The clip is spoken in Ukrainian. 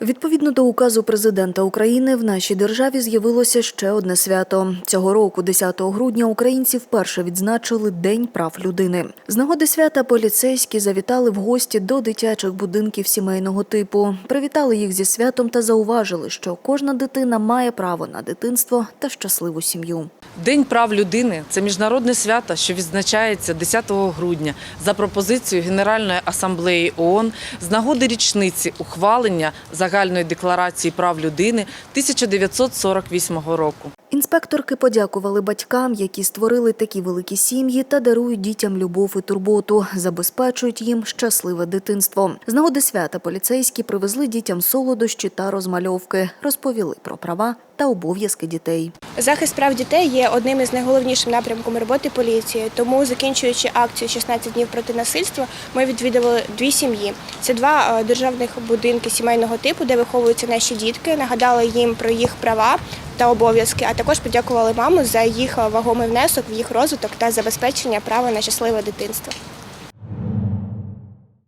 Відповідно до указу президента України, в нашій державі з'явилося ще одне свято. Цього року, 10 грудня, українці вперше відзначили День прав людини. З нагоди свята поліцейські завітали в гості до дитячих будинків сімейного типу. Привітали їх зі святом та зауважили, що кожна дитина має право на дитинство та щасливу сім'ю. День прав людини це міжнародне свято, що відзначається 10 грудня за пропозицією Генеральної асамблеї ООН з нагоди річниці ухвалення загальної декларації прав людини 1948 року. Інспекторки подякували батькам, які створили такі великі сім'ї та дарують дітям любов і турботу, забезпечують їм щасливе дитинство. З нагоди свята поліцейські привезли дітям солодощі та розмальовки, розповіли про права та обов'язки дітей. Захист прав дітей є одним із найголовнішим напрямком роботи поліції. Тому, закінчуючи акцію «16 днів проти насильства, ми відвідали дві сім'ї. Це два е, державних будинки сімейного типу, де виховуються наші дітки. Нагадали їм про їх права та обов'язки, а також подякували маму за їх вагомий внесок в їх розвиток та забезпечення права на щасливе дитинство.